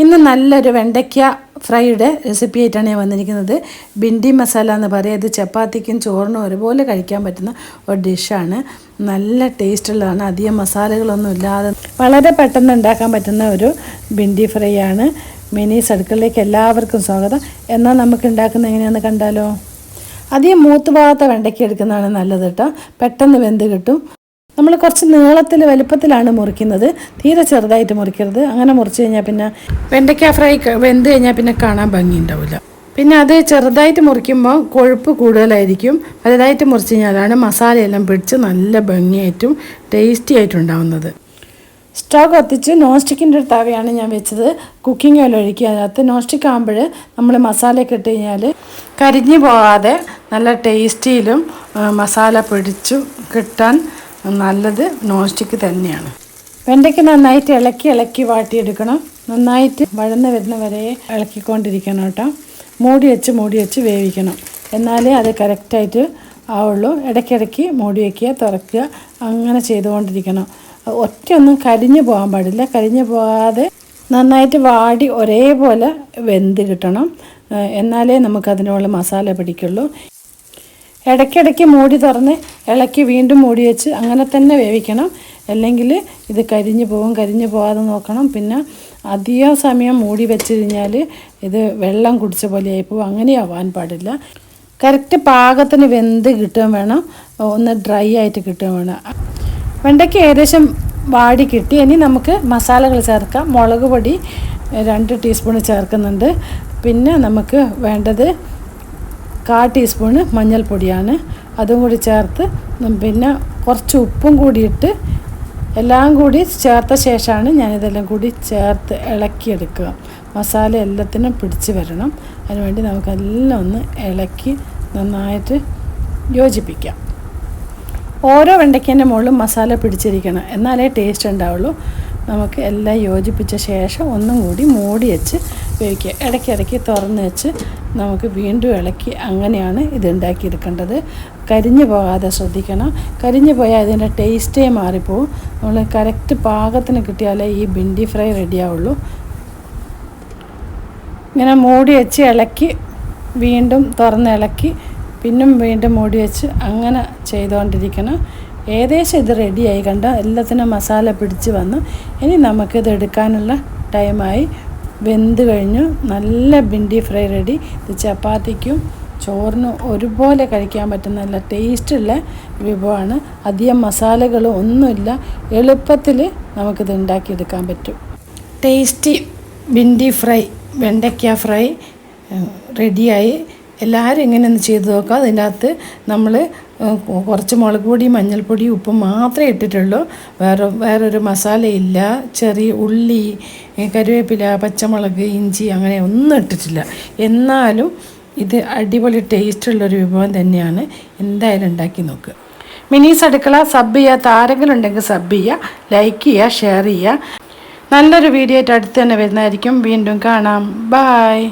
ഇന്ന് നല്ലൊരു വെണ്ടയ്ക്ക ഫ്രൈയുടെ റെസിപ്പി ആയിട്ടാണ് ഞാൻ വന്നിരിക്കുന്നത്. ബിണ്ടി മസാല എന്ന് പറയുക ഇത് ചപ്പാത്തിക്കും ചോറിനും ഒരുപോലെ കഴിക്കാൻ പറ്റുന്ന ഒരു ഡിഷാണ് നല്ല ടേസ്റ്റുള്ളതാണ് അധികം മസാലകളൊന്നും ഇല്ലാതെ വളരെ പെട്ടെന്ന് ഉണ്ടാക്കാൻ പറ്റുന്ന ഒരു ബിണ്ടി ഫ്രൈ ആണ്. മിനി സർക്കിളിലേക്ക് എല്ലാവർക്കും സ്വാഗതം. എന്നാൽ നമുക്ക് ഉണ്ടാക്കുന്നത് എങ്ങനെയാണെന്ന് കണ്ടാലോ? അധികം മൂത്ത് ഭാഗത്തെ വെണ്ടയ്ക്ക എടുക്കുന്നതാണ് നല്ലത് കേട്ടോ. പെട്ടെന്ന് വെന്ത് കിട്ടും. നമ്മൾ കുറച്ച് നീളത്തിൽ വലുപ്പത്തിലാണ് മുറിക്കുന്നത്. തീരെ ചെറുതായിട്ട് മുറിക്കരുത്. അങ്ങനെ മുറിച്ച് കഴിഞ്ഞാൽ പിന്നെ വെണ്ടയ്ക്ക ഫ്രൈ വെന്ത് കഴിഞ്ഞാൽ പിന്നെ കാണാൻ ഭംഗി ഉണ്ടാവില്ല പിന്നെ അത് ചെറുതായിട്ട് മുറിക്കുമ്പോൾ കൊഴുപ്പ് കൂടുതലായിരിക്കും. വലുതായിട്ട് മുറിച്ച് കഴിഞ്ഞാലാണ് മസാലയെല്ലാം പിടിച്ച് നല്ല ഭംഗിയായിട്ടും ടേസ്റ്റി ആയിട്ടും ഉണ്ടാവുന്നത്. സ്റ്റവ് കത്തിച്ച് നോൺ സ്റ്റിക്കിന്റെ ഒരു തവയാണ് ഞാൻ വെച്ചത്. കുക്കിംഗ് ഓയിൽ ഒഴിക്കുക. അതിനകത്ത് നോൺ സ്റ്റിക്ക് ആകുമ്പോൾ നമ്മൾ മസാലയൊക്കെ ഇട്ട് കഴിഞ്ഞാൽ കരിഞ്ഞു പോകാതെ നല്ല ടേസ്റ്റിയിലും മസാല പിടിച്ചു കിട്ടാൻ നല്ലത് നോൺ സ്റ്റിക്ക് തന്നെയാണ്. വെണ്ടയ്ക്ക് നന്നായിട്ട് ഇളക്കി ഇളക്കി വാട്ടിയെടുക്കണം. നന്നായിട്ട് വഴന്ന് വരുന്ന വരെ ഇളക്കിക്കൊണ്ടിരിക്കണം കേട്ടോ. മൂടി വെച്ച് മൂടി വെച്ച് വേവിക്കണം. എന്നാലേ അത് കറക്റ്റായിട്ട് ആവുള്ളൂ. ഇടയ്ക്കിടയ്ക്ക് മൂടി വയ്ക്കുക തുറക്കുക അങ്ങനെ ചെയ്തുകൊണ്ടിരിക്കണം. ഒറ്റയൊന്നും കരിഞ്ഞു പോകാൻ പാടില്ല. കരിഞ്ഞു പോകാതെ നന്നായിട്ട് വാടി ഒരേപോലെ വെന്ത് കിട്ടണം. എന്നാലേ നമുക്കതിനുള്ള മസാല പിടിക്കുള്ളൂ. ഇടയ്ക്കിടയ്ക്ക് മൂടി തുറന്ന് ഇളക്കി വീണ്ടും മൂടി വെച്ച് അങ്ങനെ തന്നെ വേവിക്കണം. അല്ലെങ്കിൽ ഇത് കരിഞ്ഞു പോകും കരിഞ്ഞു പോകാതെ നോക്കണം. പിന്നെ അധികം സമയം മൂടി വെച്ച് കഴിഞ്ഞാൽ ഇത് വെള്ളം കുടിച്ച പോലെ പോകും അങ്ങനെ ആവാൻ പാടില്ല. കറക്റ്റ് പാകത്തിന് വെന്ത് കിട്ടുകയും വേണം. ഒന്ന് ഡ്രൈ ആയിട്ട് കിട്ടുകയും വേണം. വെണ്ടയ്ക്ക് ഏകദേശം വാടി കിട്ടി. ഇനി നമുക്ക് മസാലകൾ ചേർക്കാം. മുളക് പൊടി രണ്ട് ടീസ്പൂൺ ചേർക്കുന്നുണ്ട്. പിന്നെ നമുക്ക് വേണ്ടത് കാ ടീസ്പൂണ് മഞ്ഞൾപ്പൊടിയാണ്. അതും കൂടി ചേർത്ത് പിന്നെ കുറച്ച് ഉപ്പും കൂടിയിട്ട് എല്ലാം കൂടി ചേർത്ത ശേഷമാണ് ഞാനിതെല്ലാം കൂടി ചേർത്ത് ഇളക്കിയെടുക്കുക. മസാല എല്ലാത്തിനും പിടിച്ച് വരണം. അതിനുവേണ്ടി നമുക്കെല്ലാം ഒന്ന് ഇളക്കി നന്നായിട്ട് യോജിപ്പിക്കാം. ഓരോ വെണ്ടയ്ക്കേന്റെ മുകളിലും മസാല പിടിച്ചിരിക്കണം. എന്നാലേ ടേസ്റ്റ് ഉണ്ടാവുള്ളൂ. നമുക്ക് എല്ലാം യോജിപ്പിച്ച ശേഷം ഒന്നും കൂടി മൂടി വെച്ച് വേവിക്കുക. ഇടയ്ക്കിടയ്ക്ക് തുറന്ന് വെച്ച് നമുക്ക് വീണ്ടും ഇളക്കി അങ്ങനെയാണ് ഇത് ഉണ്ടാക്കിയെടുക്കേണ്ടത് കരിഞ്ഞു പോകാതെ ശ്രദ്ധിക്കണം. കരിഞ്ഞു പോയാൽ അതിന്റെ ടേസ്റ്റേ മാറിപ്പോവും. നമ്മൾ കറക്റ്റ് പാകത്തിന് കിട്ടിയാലേ ഈ ബിൻഡി ഫ്രൈ റെഡിയാവുള്ളൂ ഇങ്ങനെ മൂടി വെച്ച് ഇളക്കി വീണ്ടും തുറന്ന് ഇളക്കി പിന്നും വീണ്ടും മൂടി വെച്ച് അങ്ങനെ ചെയ്തുകൊണ്ടിരിക്കണം. ഏകദേശം ഇത് റെഡിയായി കണ്ട? എല്ലാത്തിനും മസാല പിടിച്ച് വന്നു. ഇനി നമുക്കിത് എടുക്കാനുള്ള ടൈമായി വെന്ത് കഴിഞ്ഞു. നല്ല ഭിണ്ടി ഫ്രൈ റെഡി. ഇത് ചപ്പാത്തിക്കും ചോറിനും ഒരുപോലെ കഴിക്കാൻ പറ്റുന്ന നല്ല ടേസ്റ്റുള്ള വിഭവമാണ്. അധികം മസാലകളും ഒന്നുമില്ല. എളുപ്പത്തിൽ നമുക്കിത് ഉണ്ടാക്കിയെടുക്കാൻ പറ്റും. ടേസ്റ്റി ഭിണ്ടി ഫ്രൈ വെണ്ടയ്ക്ക ഫ്രൈ റെഡിയായി. എല്ലാവരും ഇങ്ങനെ ഒന്ന് ചെയ്ത് നോക്കുക അതിന്റെ അകത്ത് നമ്മൾ കുറച്ച് മുളക് പൊടി മഞ്ഞൾപ്പൊടി ഉപ്പ് മാത്രമേ ഇട്ടിട്ടുള്ളൂ. വേറെ വേറൊരു മസാലയില്ല ചെറിയ ഉള്ളി കരുവേപ്പില പച്ചമുളക് ഇഞ്ചി അങ്ങനെ ഒന്നും ഇട്ടിട്ടില്ല. എന്നാലും ഇത് അടിപൊളി ടേസ്റ്റുള്ളൊരു വിഭവം തന്നെയാണ്. എന്തായാലും ഉണ്ടാക്കി നോക്കുക മിനീസ് അടുക്കള സബ് ചെയ്യാത്ത ആരെങ്കിലും ഉണ്ടെങ്കിൽ സബ് ചെയ്യുക ലൈക്ക് ചെയ്യുക ഷെയർ ചെയ്യുക നല്ലൊരു വീഡിയോ ആയിട്ട് അടുത്ത് തന്നെ വരുന്നതായിരിക്കും. വീണ്ടും കാണാം. ബായ്